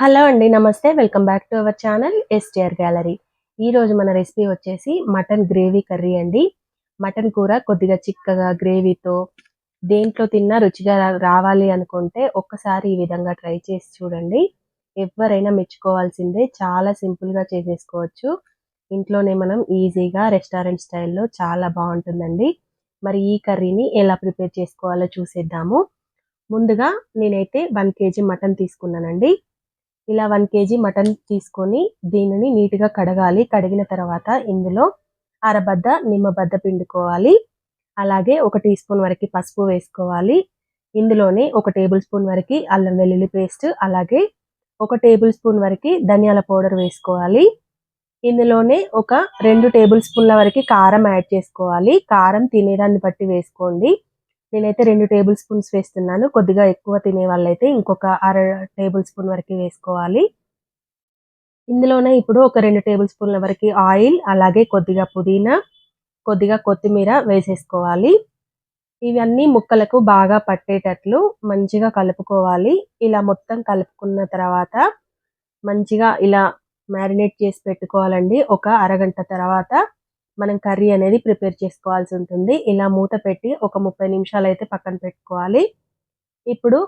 Hello అండి నమస్తే. Welcome back to our channel STR gallery. ఈరోజు మన రెసిపీ వచ్చేసి మటన్ గ్రేవీ కర్రీ అండి. మటన్ కూర కొద్దిగా చిక్కగా గ్రేవీతో దేంట్లో తిన్నా రుచిగా రావాలి అనుకుంటే ఒక్కసారి ఈ విధంగా ట్రై చేసి చూడండి. ఎవరైనా మెచ్చుకోవాల్సిందే చాలా సింపుల్గా చేసేసుకోవచ్చు. ఇంట్లోనే మనం ఈజీగా రెస్టారెంట్ స్టైల్లో చాలా బాగుంటుందండి. మరి ఈ కర్రీని ఎలా ప్రిపేర్ చేసుకోవాలో చూసేద్దాము. ముందుగా నేనైతే వన్ కేజీ మటన్ తీసుకున్నానండి. ఇలా వన్ కేజీ మటన్ తీసుకొని దీనిని నీట్గా కడగాలి. కడిగిన తర్వాత ఇందులో అరబద్ద నిమ్మబద్ద పిండుకోవాలి. అలాగే ఒక టీ స్పూన్ వరకు పసుపు వేసుకోవాలి. ఇందులోనే ఒక టేబుల్ స్పూన్ వరకు అల్లం వెల్లుల్లి పేస్ట్ అలాగే ఒక టేబుల్ స్పూన్ వరకు ధనియాల పౌడర్ వేసుకోవాలి. ఇందులోనే ఒక రెండు టేబుల్ స్పూన్ల వరకు కారం యాడ్ చేసుకోవాలి. కారం తినేదాన్ని బట్టి వేసుకోండి. నేనైతే రెండు టేబుల్ స్పూన్స్ వేస్తున్నాను. కొద్దిగా ఎక్కువ తినే వాళ్ళైతే ఇంకొక అర టేబుల్ స్పూన్ వరకు వేసుకోవాలి. ఇందులోనే ఇప్పుడు ఒక రెండు టేబుల్ స్పూన్ల వరకు ఆయిల్ అలాగే కొద్దిగా పుదీనా కొద్దిగా కొత్తిమీర వేసేసుకోవాలి. ఇవన్నీ ముక్కలకు బాగా పట్టేటట్లు మంచిగా కలుపుకోవాలి. ఇలా మొత్తం కలుపుకున్న తర్వాత మంచిగా ఇలా మ్యారినేట్ చేసి పెట్టుకోవాలండి. ఒక అరగంట తర్వాత మనం కర్రీ అనేది ప్రిపేర్ చేసుకోవాల్సి ఉంటుంది. ఇలా మూత పెట్టి ఒక ముప్పై నిమిషాలు అయితే పక్కన పెట్టుకోవాలి. ఇప్పుడు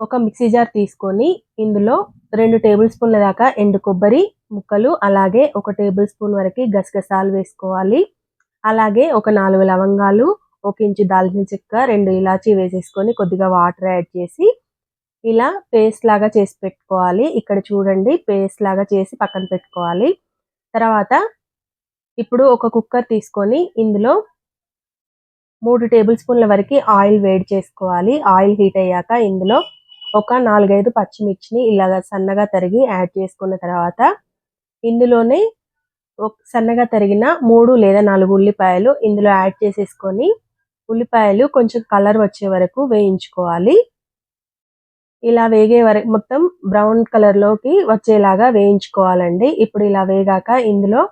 ఒక మిక్సీ జార్ తీసుకొని ఇందులో రెండు టేబుల్ స్పూన్ల దాకా ఎండు కొబ్బరి ముక్కలు అలాగే ఒక టేబుల్ స్పూన్ వరకు గసగసాలు వేసుకోవాలి. అలాగే ఒక నాలుగు లవంగాలు ఒక ఇంచు దాల్చిన చెక్క రెండు ఇలాచి వేసేసుకొని కొద్దిగా వాటర్ యాడ్ చేసి ఇలా పేస్ట్ లాగా చేసి పెట్టుకోవాలి. ఇక్కడ చూడండి పేస్ట్ లాగా చేసి పక్కన పెట్టుకోవాలి. తర్వాత ఇప్పుడు ఒక కుక్కర్ తీసుకొని ఇందులో మూడు టేబుల్ స్పూన్ల వరకు ఆయిల్ వేడి చేసుకోవాలి. ఆయిల్ హీట్ అయ్యాక ఇందులో ఒక నాలుగైదు పచ్చిమిర్చిని ఇలాగ సన్నగా తరిగి యాడ్ చేసుకున్న తర్వాత ఇందులోనే సన్నగా తరిగిన మూడు లేదా నాలుగు ఉల్లిపాయలు ఇందులో యాడ్ చేసేసుకొని ఉల్లిపాయలు కొంచెం కలర్ వచ్చే వరకు వేయించుకోవాలి. ఇలా వేగే వరకు మొత్తం బ్రౌన్ కలర్లోకి వచ్చేలాగా వేయించుకోవాలండి. ఇప్పుడు ఇలా వేగాక ఇందులో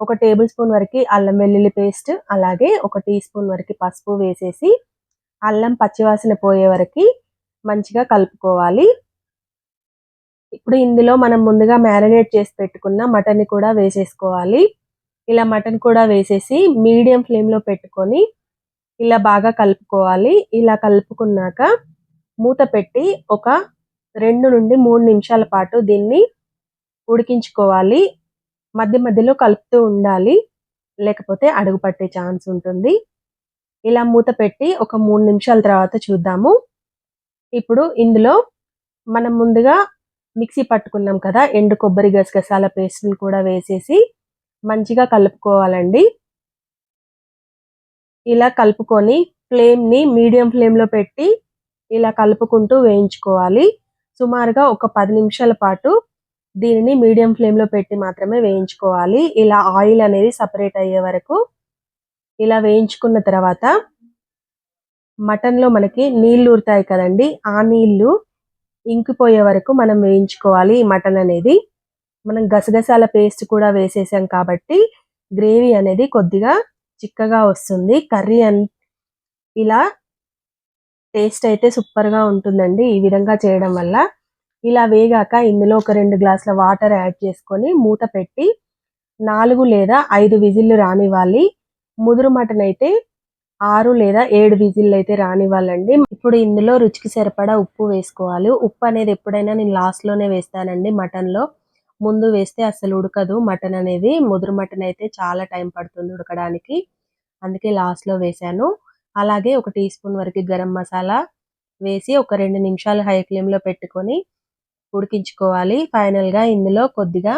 ఒక టేబుల్ స్పూన్ వరకు అల్లం వెల్లుల్లి పేస్ట్ అలాగే ఒక టీ స్పూన్ వరకు పసుపు వేసేసి అల్లం పచ్చివాసన పోయే వరకు మంచిగా కలుపుకోవాలి. ఇప్పుడు ఇందులో మనం ముందుగా మ్యారినేట్ చేసి పెట్టుకున్న మటన్ కూడా వేసేసుకోవాలి. ఇలా మటన్ కూడా వేసేసి మీడియం ఫ్లేమ్లో పెట్టుకొని ఇలా బాగా కలుపుకోవాలి. ఇలా కలుపుకున్నాక మూత పెట్టి ఒక రెండు నుండి మూడు నిమిషాల పాటు దీన్ని ఉడికించుకోవాలి. మధ్య మధ్యలో కలుపుతూ ఉండాలి. లేకపోతే అడుగు పట్టే ఛాన్స్ ఉంటుంది. ఇలా మూత పెట్టి ఒక మూడు నిమిషాల తర్వాత చూద్దాము. ఇప్పుడు ఇందులో మనం ముందుగా మిక్సీ పట్టుకున్నాం కదా ఎండు కొబ్బరి గసగసాల పేస్ట్ని కూడా వేసేసి మంచిగా కలుపుకోవాలండి. ఇలా కలుపుకొని ఫ్లేమ్ని మీడియం ఫ్లేమ్లో పెట్టి ఇలా కలుపుకుంటూ వేయించుకోవాలి. సుమారుగా ఒక పది నిమిషాల పాటు దీనిని మీడియం ఫ్లేమ్లో పెట్టి మాత్రమే వేయించుకోవాలి. ఇలా ఆయిల్ అనేది సపరేట్ అయ్యే వరకు ఇలా వేయించుకున్న తర్వాత మటన్లో మనకి నీళ్ళు ఊరుతాయి కదండి ఆ నీళ్ళు ఇంకిపోయే వరకు మనం వేయించుకోవాలి ఈ మటన్ అనేది. మనం గసగసాల పేస్ట్ కూడా వేసేసాం కాబట్టి గ్రేవీ అనేది కొద్దిగా చిక్కగా వస్తుంది. కర్రీ అన్ ఇలా టేస్ట్ అయితే సూపర్గా ఉంటుందండి ఈ విధంగా చేయడం వల్ల. ఇలా వేగాక ఇందులో ఒక రెండు గ్లాసుల వాటర్ యాడ్ చేసుకొని మూత పెట్టి నాలుగు లేదా ఐదు విజిల్లు రానివ్వాలి. ముదురు మటన్ అయితే ఆరు లేదా ఏడు విజిల్లు అయితే రానివ్వాలండి. ఇప్పుడు ఇందులో రుచికి సరిపడా ఉప్పు వేసుకోవాలి. ఉప్పు అనేది ఎప్పుడైనా నేను లాస్ట్లోనే వేస్తానండి మటన్లో. ముందు వేస్తే అసలు ఉడకదు మటన్ అనేది. ముదురు మటన్ అయితే చాలా టైం పడుతుంది ఉడకడానికి. అందుకే లాస్ట్లో వేశాను. వేసాను అలాగే ఒక టీ స్పూన్ వరకు గరం మసాలా వేసి ఒక రెండు నిమిషాలు హై ఫ్లేమ్లో పెట్టుకొని ఉడికించుకోవాలి. ఫైనల్గా ఇందులో కొద్దిగా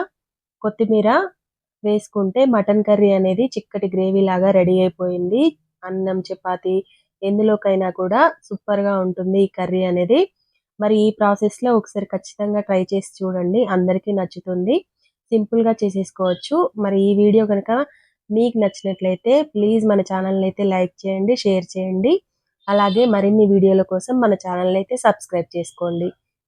కొత్తిమీర వేసుకుంటే మటన్ కర్రీ అనేది చిక్కటి గ్రేవీ లాగా రెడీ అయిపోయింది. అన్నం చపాతి ఎందులోకైనా కూడా సూపర్గా ఉంటుంది ఈ కర్రీ అనేది. మరి ఈ ప్రాసెస్లో ఒకసారి ఖచ్చితంగా ట్రై చేసి చూడండి. అందరికీ నచ్చుతుంది. సింపుల్గా చేసేసుకోవచ్చు. మరి ఈ వీడియో కనుక మీకు నచ్చినట్లయితే ప్లీజ్ మన ఛానల్ అయితే లైక్ చేయండి షేర్ చేయండి. అలాగే మరిన్ని వీడియోల కోసం మన ఛానల్ అయితే సబ్స్క్రైబ్ చేసుకోండి.